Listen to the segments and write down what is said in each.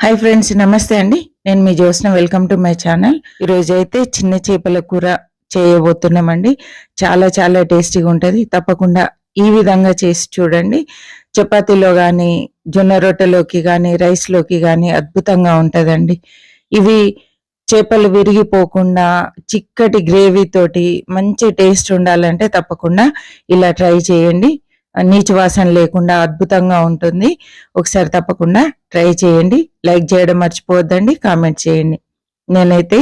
Hi friends నమస్తే అండి. నేను మీ Jyotsna. Welcome to my channel ఈరోజు అయితే చిన్న చేపల కూర చేయబోతున్నామండి. చాలా చాలా టేస్టీగా ఉంటుంది. తప్పకుండా ఈ విధంగా చేసి చూడండి. చపాతీలో కానీ జొన్న రొట్టెలోకి కానీ రైస్లోకి కానీ అద్భుతంగా ఉంటుందండి. ఇవి చేపలు విరిగిపోకుండా చిక్కటి గ్రేవీ తోటి మంచి టేస్ట్ ఉండాలంటే తప్పకుండా ఇలా ట్రై చేయండి. నీచు వాసన లేకుండా అద్భుతంగా ఉంటుంది. ఒకసారి తప్పకుండా ట్రై చేయండి. లైక్ చేయడం మర్చిపోవద్దండి. కామెంట్ చేయండి. నేనైతే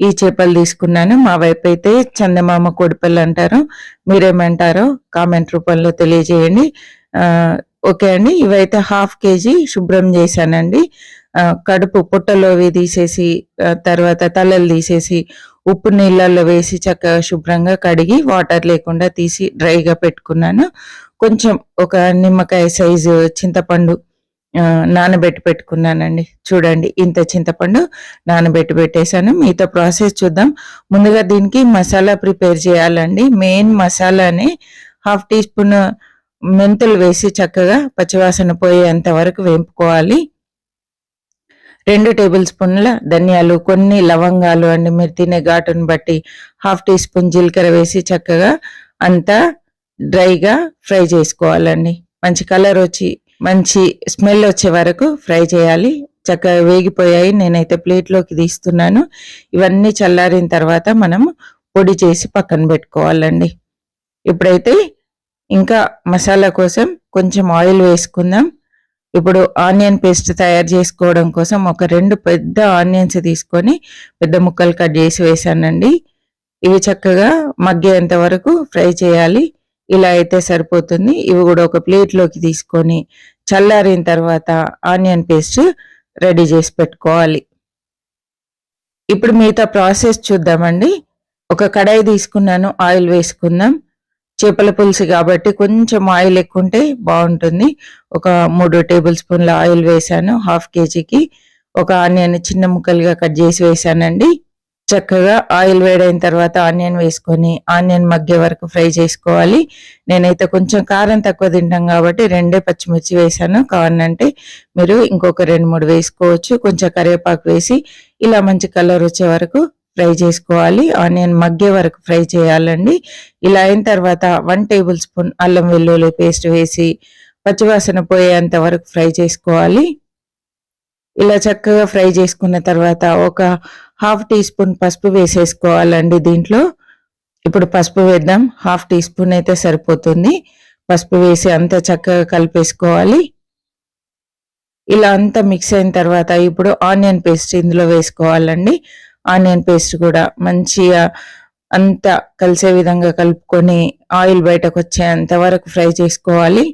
ఈ చేపలు తీసుకున్నాను. మా వైపు అయితే చందమామ కోడిపల్లి అంటారు. మీరేమంటారో కామెంట్ రూపంలో తెలియజేయండి. ఓకే అండి. ఇవైతే హాఫ్ కేజీ శుభ్రం చేశానండి. కడుపు పుట్టలోవి తీసేసి తర్వాత తలలు తీసేసి ఉప్పు నీళ్ళల్లో వేసి చక్కగా శుభ్రంగా కడిగి వాటర్ లేకుండా తీసి డ్రైగా పెట్టుకున్నాను. కొంచెం ఒక నిమ్మకాయ సైజు చింతపండు నానబెట్టి పెట్టుకున్నానండి. చూడండి ఇంత చింతపండు నానబెట్టి పెట్టేశాను. మిగతా ప్రాసెస్ చూద్దాం. ముందుగా దీనికి మసాలా ప్రిపేర్ చేయాలండి. మెయిన్ మసాలాని హాఫ్ టీ స్పూన్ మెంతులు వేసి చక్కగా పచ్చివాసన పోయేంత వరకు వేపుకోవాలి. రెండు టేబుల్ స్పూన్ల ధనియాలు కొన్ని లవంగాలు అండి. మీరు తినే ఘాటును బట్టి హాఫ్ టీ స్పూన్ జీలకర్ర వేసి చక్కగా అంతా డ్రైగా ఫ్రై చేసుకోవాలండి. మంచి కలర్ వచ్చి మంచి స్మెల్ వచ్చే వరకు ఫ్రై చేయాలి. చక్కగా వేగిపోయాయి. నేనైతే ప్లేట్లోకి తీస్తున్నాను. ఇవన్నీ చల్లారిన తర్వాత మనం పొడి చేసి పక్కన పెట్టుకోవాలండి. ఇప్పుడైతే ఇంకా మసాలా కోసం కొంచెం ఆయిల్ వేసుకుందాం. ఇప్పుడు ఆనియన్ పేస్ట్ తయారు చేసుకోవడం కోసం ఒక రెండు పెద్ద ఆనియన్స్ తీసుకొని పెద్ద ముక్కలు కట్ చేసి వేసానండి. ఇవి చక్కగా మగ్గేంత వరకు ఫ్రై చేయాలి. ఇలా అయితే సరిపోతుంది. ఇవి కూడా ఒక ప్లేట్లోకి తీసుకొని చల్లారిన తర్వాత ఆనియన్ పేస్ట్ రెడీ చేసి పెట్టుకోవాలి. ఇప్పుడు మిగతా ప్రాసెస్ చూద్దామండి. ఒక కడాయి తీసుకున్నాను ఆయిల్ వేసుకుందాం. చేపల పులుసు కాబట్టి కొంచెం ఆయిల్ ఎక్కువ ఉంటే బాగుంటుంది. ఒక మూడు టేబుల్ స్పూన్ల ఆయిల్ వేసాను హాఫ్ కేజీకి ఒక ఆనియన్ చిన్న ముక్కలుగా కట్ చేసి వేసానండి చక్కగా ఆయిల్ వేడైన తర్వాత ఆనియన్ వేసుకొని ఆనియన్ మగ్గే వరకు ఫ్రై చేసుకోవాలి. నేనైతే కొంచెం కారం తక్కువ తింటాం కాబట్టి రెండే పచ్చిమిర్చి వేసాను కావాలంటే మీరు ఇంకొక రెండు మూడు వేసుకోవచ్చు. కొంచెం కరివేపాకు వేసి ఇలా మంచి కలర్ వచ్చే వరకు ఫ్రై చేసుకోవాలి. ఆనియన్ మగ్గే వరకు ఫ్రై చేయాలండి. ఇలా అయిన తర్వాత వన్ టేబుల్ స్పూన్ అల్లం వెల్లుల్లి పేస్ట్ వేసి పచ్చివాసన పోయేంత వరకు ఫ్రై చేసుకోవాలి. ఇలా చక్కగా ఫ్రై చేసుకున్న తర్వాత ఒక హాఫ్ టీ స్పూన్ పసుపు వేసేసుకోవాలండి దీంట్లో. ఇప్పుడు పసుపు వేద్దాం. హాఫ్ టీ స్పూన్ అయితే సరిపోతుంది. పసుపు వేసి అంతా చక్కగా కలిపేసుకోవాలి. ఇలా అంతా మిక్స్ అయిన తర్వాత ఇప్పుడు ఆనియన్ పేస్ట్ ఇందులో వేసుకోవాలండి. ఆనియన్ పేస్ట్ కూడా మంచిగా అంతా కలిసే విధంగా కలుపుకొని ఆయిల్ బయటకు వచ్చేంత వరకు ఫ్రై చేసుకోవాలి.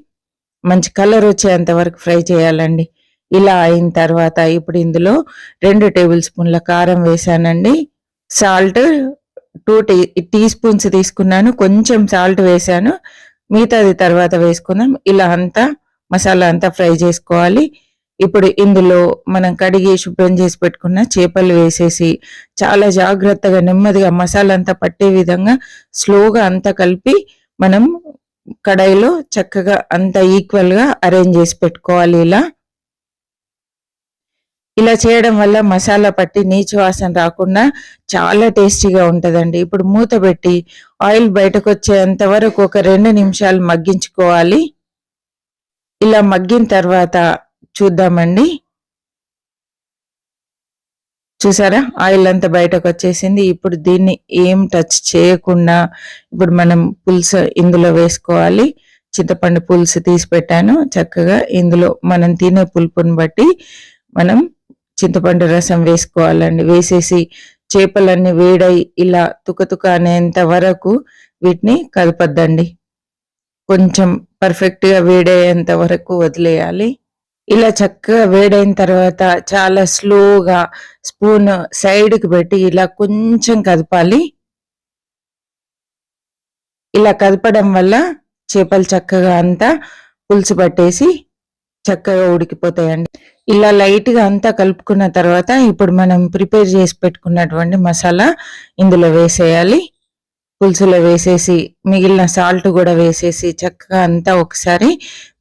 మంచి కలర్ వచ్చేంత వరకు ఫ్రై చేయాలండి. ఇలా అయిన తర్వాత ఇప్పుడు ఇందులో రెండు టేబుల్ స్పూన్ల కారం వేసానండి. Salt two tea teaspoons తీసుకున్నాను. కొంచెం సాల్ట్ వేసాను. మిగతాది తర్వాత వేసుకుందాం. ఇలా అంతా మసాలా అంతా ఫ్రై చేసుకోవాలి. ఇప్పుడు ఇందులో మనం కడిగి శుభ్రం చేసి పెట్టుకున్న చేపలు వేసేసి చాలా జాగ్రత్తగా నెమ్మదిగా మసాలా అంతా పట్టే విధంగా స్లోగా అంతా కలిపి మనం కడాయిలో చక్కగా అంత ఈక్వల్గా అరేంజ్ చేసి పెట్టుకోవాలి ఇలా. ఇలా చేయడం వల్ల మసాలా పట్టి నీచు వాసన రాకుండా చాలా టేస్టీగా ఉంటుందండి. ఇప్పుడు మూత పెట్టి ఆయిల్ బయటకు వచ్చేంత వరకు ఒక రెండు నిమిషాలు మగ్గించుకోవాలి. ఇలా మగ్గిన తర్వాత చూద్దామండి. చూసారా? ఆయిల్ అంతా బయటకు వచ్చేసింది. ఇప్పుడు దీన్ని ఏం టచ్ చేయకుండా ఇప్పుడు మనం పులుసు ఇందులో వేసుకోవాలి. చింతపండు పులుసు తీసి పెట్టాను. చక్కగా ఇందులో మనం తినే పులుపుని బట్టి మనం చింతపండు రసం వేసుకోవాలండి. వేసేసి చేపలన్నీ వేడై ఇలా తుకతుక అనేంత వరకు వీటిని కలపద్దండి. కొంచెం పర్ఫెక్ట్గా వేడయ్యేంత వరకు వదిలేయాలి. ఇలా చక్కగా వేడైన తర్వాత చాలా స్లోగా స్పూన్ సైడ్కి పెట్టి ఇలా కొంచెం కదపాలి. ఇలా కదపడం వల్ల చేపలు చక్కగా అంతా పులుసు పట్టేసి చక్కగా ఉడికిపోతాయండి. ఇలా లైట్గా అంతా కలుపుకున్న తర్వాత ఇప్పుడు మనం ప్రిపేర్ చేసి పెట్టుకున్నటువంటి మసాలా ఇందులో వేసేయాలి. పులుసులో వేసేసి మిగిలిన సాల్ట్ కూడా వేసేసి చక్కగా అంతా ఒకసారి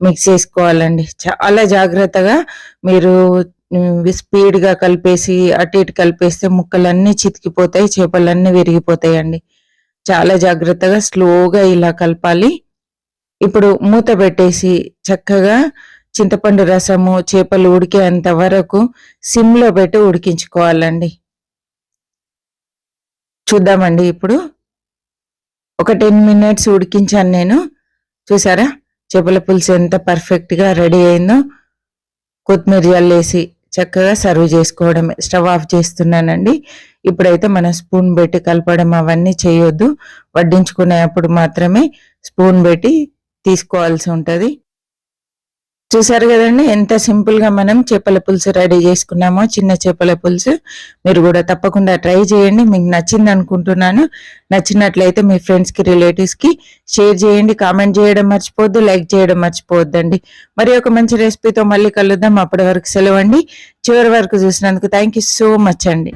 మిక్స్ చేసుకోవాలండి. చాలా జాగ్రత్తగా మీరు స్పీడ్గా కలిపేసి అటు ఇటు కలిపేస్తే ముక్కలన్నీ చితికిపోతాయి చేపలన్నీ విరిగిపోతాయండి. చాలా జాగ్రత్తగా స్లోగా ఇలా కలపాలి. ఇప్పుడు మూత పెట్టేసి చక్కగా చింతపండు రసము చేపలు ఉడికేంత వరకు సిమ్లో పెట్టి ఉడికించుకోవాలండి. చూద్దామండి ఇప్పుడు. ఒక టెన్ మినిట్స్ ఉడికించాను నేను. చూసారా? చేపల పులుసు ఎంత పర్ఫెక్ట్గా రెడీ అయిందో. కొత్తిమీర జల్లేసి చక్కగా సర్వ్ చేసుకోవడమే. స్టవ్ ఆఫ్ చేస్తున్నానండి. ఇప్పుడైతే మనం స్పూన్ పెట్టి కలపడం అవన్నీ చేయొద్దు. వడ్డించుకునేటప్పుడు మాత్రమే స్పూన్ పెట్టి తీసుకోవాల్సి ఉంటుంది. చూసారు కదండి? ఎంత సింపుల్గా మనం చేపల పులుసు రెడీ చేసుకున్నామో చిన్న చేపల పులుసు. మీరు కూడా తప్పకుండా ట్రై చేయండి. మీకు నచ్చింది అనుకుంటున్నాను. నచ్చినట్లయితే మీ ఫ్రెండ్స్కి రిలేటివ్స్కి షేర్ చేయండి. కామెంట్ చేయడం మర్చిపోవద్దు లైక్ చేయడం మర్చిపోవద్దండి. మరి ఒక మంచి రెసిపీతో మళ్ళీ కలుద్దాం. అప్పటి వరకు సెలవు అండి. చివరి వరకు చూసినందుకు థ్యాంక్ యూ సో మచ్ అండి.